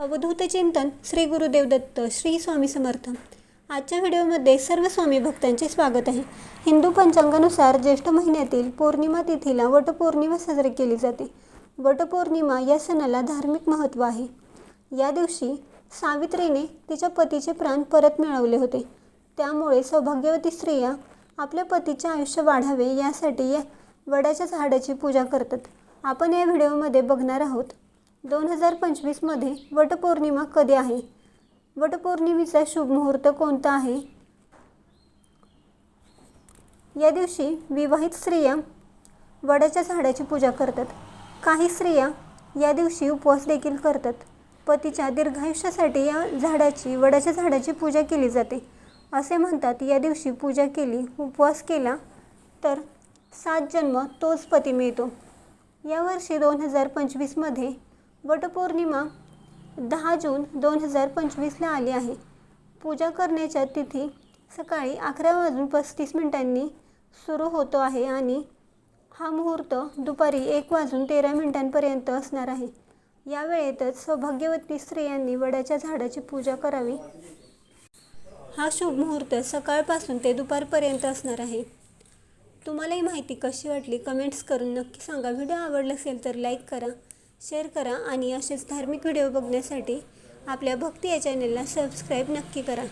अवधूत चिंतन श्री गुरुदेव दत्त श्री स्वामी समर्थ. आजच्या व्हिडिओमध्ये सर्व स्वामी भक्तांचे स्वागत आहे. हिंदू पंचांगानुसार ज्येष्ठ महिन्यातील पौर्णिमा तिथीला वटपौर्णिमा साजरी केली जाते. वटपौर्णिमा या सणाला धार्मिक महत्त्व आहे. या दिवशी सावित्रीने तिच्या पतीचे प्राण परत मिळवले होते. त्यामुळे सौभाग्यवती स्त्रिया आपल्या पतीचे आयुष्य वाढावे यासाठी या वडाच्या झाडाची पूजा करतात. आपण या व्हिडिओमध्ये बघणार आहोत दोन हजार पंचवीसमध्ये वटपौर्णिमा कधी आहे? वटपौर्णिमेचा शुभ मुहूर्त कोणता आहे? या दिवशी विवाहित स्त्रिया वडाच्या झाडाची पूजा करतात. काही स्त्रिया या दिवशी उपवास देखील करतात. पतीच्या दीर्घायुष्यासाठी या झाडाची वडाच्या झाडाची पूजा केली जाते. असे म्हणतात या दिवशी पूजा केली उपवास केला तर सात जन्म तोच पती मिळतो. यावर्षी दोन हजार पंचवीसमध्ये वटपौर्णिमा दहा जून दोन हजार पंचवीसला आली आहे. पूजा करण्याच्या तिथी सकाळी अकरा वाजून पस्तीस मिनिटांनी सुरू होतो आहे आणि हा मुहूर्त दुपारी एक वाजून तेरा मिनिटांपर्यंत असणार आहे. या वेळेतच सौभाग्यवती स्त्रियांनी वडाच्या झाडाची पूजा करावी. हा शुभ मुहूर्त सकाळपासून ते दुपारपर्यंत असणार आहे. तुम्हाला ही माहिती कशी वाटली कमेंट्स करून नक्की सांगा. व्हिडिओ आवडला असेल तर लाईक करा. शेअर करा आणि असेच धार्मिक व्हिडिओ बघण्यासाठी आपल्या भक्ती या चॅनलला सबस्क्राईब नक्की करा.